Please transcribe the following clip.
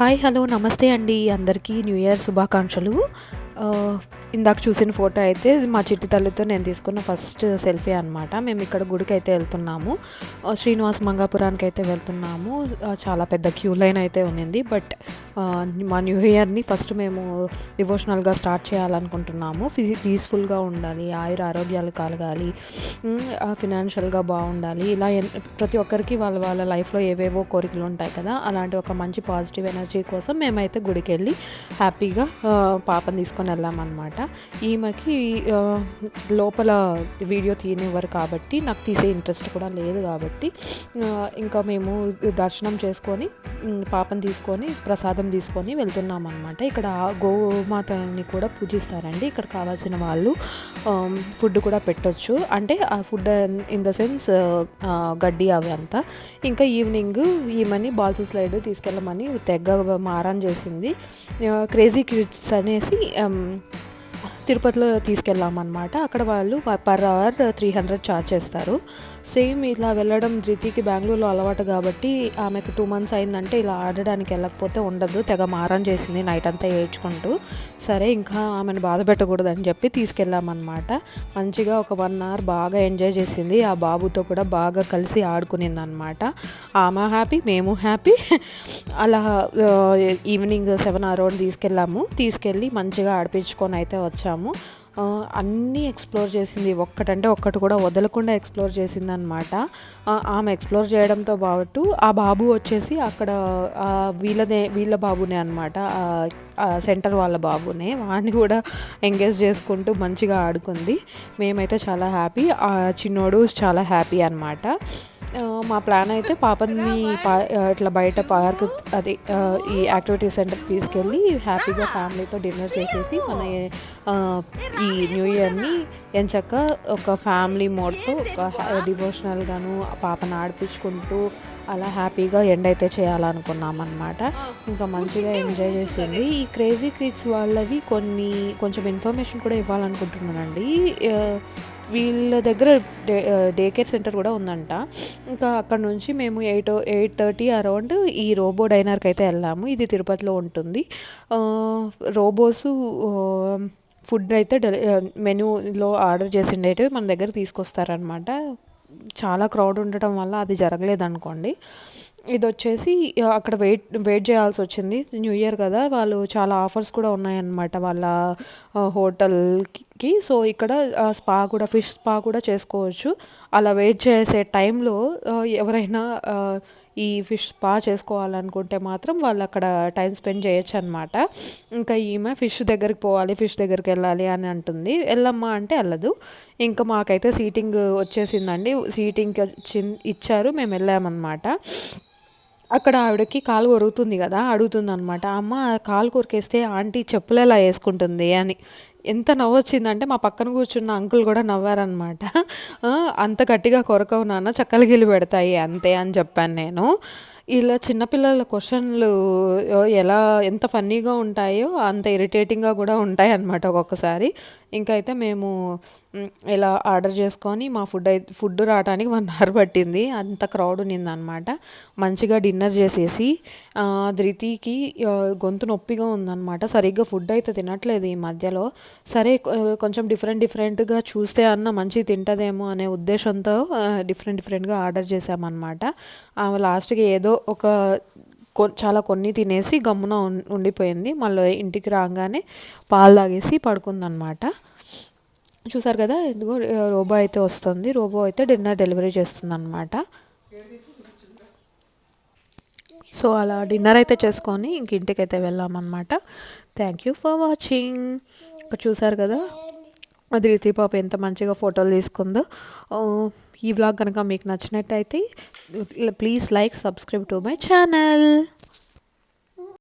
Hi hello నమస్తే అండి. అందరికీ న్యూ ఇయర్ శుభాకాంక్షలు. ఇందాక చూసిన ఫోటో అయితే మా చిట్టి తల్లితో నేను తీసుకున్న ఫస్ట్ సెల్ఫీ అనమాట మేము ఇక్కడ గుడికి అయితే వెళ్తున్నాము. శ్రీనివాస శ్రీనివాస్ మంగాపురానికి అయితే వెళ్తున్నాము. చాలా పెద్ద క్యూ లైన్ అయితే ఉన్నింది. బట్ మా న్యూ ఇయర్ని ఫస్ట్ మేము డివోషనల్గా స్టార్ట్ చేయాలనుకుంటున్నాము. ఫిజి పీస్ఫుల్గా ఉండాలి ఆయుర ఆరోగ్యాలు కలగాలి ఫినాన్షియల్గా బాగుండాలి. ఇలా ప్రతి ఒక్కరికి వాళ్ళ వాళ్ళ లైఫ్లో ఏవేవో కోరికలు ఉంటాయి కదా అలాంటి ఒక మంచి పాజిటివ్ ఎనర్జీ కోసం మేమైతే గుడికి వెళ్ళి హ్యాపీగా పాపని తీసుకొని వెళ్ళామన్నమాట ఈమెకి లోపల వీడియో తీయనివ్వరు కాబట్టి నాకు తీసే ఇంట్రెస్ట్ కూడా లేదు కాబట్టి ఇంకా మేము దర్శనం చేసుకొని పాపం తీసుకొని ప్రసాదం తీసుకొని వెళ్తున్నాం అనమాట ఇక్కడ గోమాతని కూడా పూజిస్తారండి. ఇక్కడ కావాల్సిన వాళ్ళు ఫుడ్ కూడా పెట్టొచ్చు. అంటే ఆ ఫుడ్ ఇన్ ద సెన్స్ గడ్డి అవి అంతా. ఇంకా ఈవినింగ్ ఈమెని బాల్స్ స్లైడ్ తీసుకెళ్ళమని తెగ మారాన్ చేసింది. క్రేజీ కిడ్స్ అనేసి తిరుపతిలో తీసుకెళ్ళామన్నమాట అక్కడ వాళ్ళు per hour three hundred charge చేస్తారు. సేమ్ ఇలా వెళ్ళడం ధృతికి బెంగళూరులో అలవాటు కాబట్టి ఆమెకు టూ మంత్స్ అయిందంటే ఇలా ఆడడానికి వెళ్ళకపోతే ఉండదు. తెగ మారం చేసింది నైట్ అంతా ఏడ్చుకుంటూ. సరే ఇంకా ఆమెను బాధ పెట్టకూడదని చెప్పి తీసుకెళ్ళామన్నమాట. మంచిగా ఒక వన్ అవర్ బాగా ఎంజాయ్ చేసింది. ఆ బాబుతో కూడా బాగా కలిసి ఆడుకునింది అనమాట ఆమె హ్యాపీ మేము హ్యాపీ. అలా ఈవినింగ్ సెవెన్ అరౌండ్ తీసుకెళ్ళాము. తీసుకెళ్ళి మంచిగా ఆడిపించుకొని అయితే వచ్చాము. ఆ, అన్నీ ఎక్స్ప్లోర్ చేసింది ఒక్కటంటే ఒక్కటి కూడా వదలకుండా ఎక్స్ప్లోర్ చేసింది అనమాట ఆమె ఎక్స్ప్లోర్ చేయడంతో పాటు ఆ బాబు వచ్చేసి అక్కడ వీళ్ళదే వీళ్ళ బాబునే అనమాట సెంటర్ వాళ్ళ బాబునే. వాడిని కూడా ఎంగేజ్ చేసుకుంటూ మంచిగా ఆడుకుంది. మేమైతే చాలా హ్యాపీ. ఆ చిన్నోడు చాలా హ్యాపీ అనమాట మా ప్లాన్ అయితే పాపని పా ఇట్లా బయట పార్క్ అదే ఈ యాక్టివిటీ సెంటర్ తీసుకెళ్ళి హ్యాపీగా ఫ్యామిలీతో డిన్నర్ చేసేసి మన ఈ న్యూ ఇయర్ని ఎంచక్క ఒక ఫ్యామిలీ మోడ్తో ఒక డివోషనల్గాను పాపను ఆడిపించుకుంటూ అలా హ్యాపీగా ఎండ్ అయితే చేయాలనుకున్నాం అనమాట ఇంకా మంచిగా ఎంజాయ్ చేసింది. ఈ క్రేజీ కిడ్స్ వాళ్ళవి కొన్ని కొంచెం ఇన్ఫర్మేషన్ కూడా ఇవ్వాలనుకుంటున్నానండి. వీళ్ళ దగ్గర డే డే కేర్ సెంటర్ కూడా ఉందంట. ఇంకా అక్కడ నుంచి మేము ఎయిట్ ఎయిట్ థర్టీ అరౌండ్ ఈ రోబో డైనర్కి అయితే వెళ్ళాము. ఇది తిరుపతిలో ఉంటుంది. రోబోస్ ఫుడ్ అయితే డెలి మెనూలో ఆర్డర్ చేసిండేటివి మన దగ్గర తీసుకొస్తారనమాట చాలా క్రౌడ్ ఉండటం వల్ల అది జరగలేదనుకోండి. ఇది వచ్చేసి అక్కడ వెయిట్ వెయిట్ చేయాల్సి వచ్చింది న్యూ ఇయర్ కదా వాళ్ళు చాలా ఆఫర్స్ కూడా ఉన్నాయన్నమాట వాళ్ళ హోటల్కి. సో ఇక్కడ స్పా కూడా ఫిష్ స్పా కూడా చేసుకోవచ్చు. అలా వెయిట్ చేసే టైంలో ఎవరైనా ఈ ఫిష్ స్పా చేసుకోవాలనుకుంటే మాత్రం వాళ్ళు అక్కడ టైం స్పెండ్ చేయొచ్చు అనమాట ఇంకా ఈమె ఫిష్ దగ్గరికి పోవాలి ఫిష్ దగ్గరికి వెళ్ళాలి అని అంటుంది. వెళ్ళమ్మా అంటే వెళ్ళదు. ఇంకా మాకైతే సీటింగ్ వచ్చేసిందండి. సీటింగ్కి వచ్చి ఇచ్చారు మేము వెళ్ళామన్నమాట. అక్కడ ఆవిడకి కాలు కొరుకుతుంది కదా అడుగుతుంది అనమాట అమ్మ కాలు కొరికేస్తే ఆంటీ చెప్పులు ఎలా వేసుకుంటుంది అని. ఎంత నవ్వొచ్చిందంటే మా పక్కన కూర్చున్న అంకుల్ కూడా నవ్వారనమాట అంత గట్టిగా కొరకవు నాన్న చక్కలు గిల్లి పెడతాయి అంతే అని చెప్పాను నేను. ఇలా చిన్నపిల్లల క్వశ్చన్లు ఎలా ఎంత ఫన్నీగా ఉంటాయో అంత ఇరిటేటింగ్గా కూడా ఉంటాయి అన్నమాట ఒక్కొక్కసారి. ఇంకా అయితే మేము ఇలా ఆర్డర్ చేసుకొని మా ఫుడ్ అయితే ఫుడ్ రావడానికి వన్ అవర్ పట్టింది. అంత క్రౌడ్ ఉన్నిందనమాట మంచిగా డిన్నర్ చేసేసి ధృతికి గొంతు నొప్పిగా ఉందన్నమాట. సరిగ్గా ఫుడ్ అయితే తినట్లేదు ఈ మధ్యలో. సరే కొంచెం డిఫరెంట్ డిఫరెంట్గా చూస్తే అన్న మంచి తింటదేమో అనే ఉద్దేశంతో డిఫరెంట్ డిఫరెంట్గా ఆర్డర్ చేసామన్నమాట లాస్ట్కి ఏదో ఒక కొ- చాలా కొన్ని తినేసి గమ్మున ఉం- ఉండిపోయింది. మళ్ళీ ఇంటికి రాగానే పాలు తాగేసి పడుకుందనమాట చూసారు కదా? ఇదిగో రోబో అయితే వస్తుంది. రోబో అయితే డిన్నర్ డెలివరీ చేస్తుంది అనమాట సో అలా డిన్నర్ అయితే చేసుకొని ఇంక ఇంటికి అయితే వెళ్ళామన్నమాట. Thank you for watching. ఇంకా చూసారు కదా? అది పాప ఎంత మంచిగా ఫోటోలు తీసుకుందో. ఈ వ్లాగ్ కనుక మీకు నచ్చినట్టయితే please like subscribe to my channel.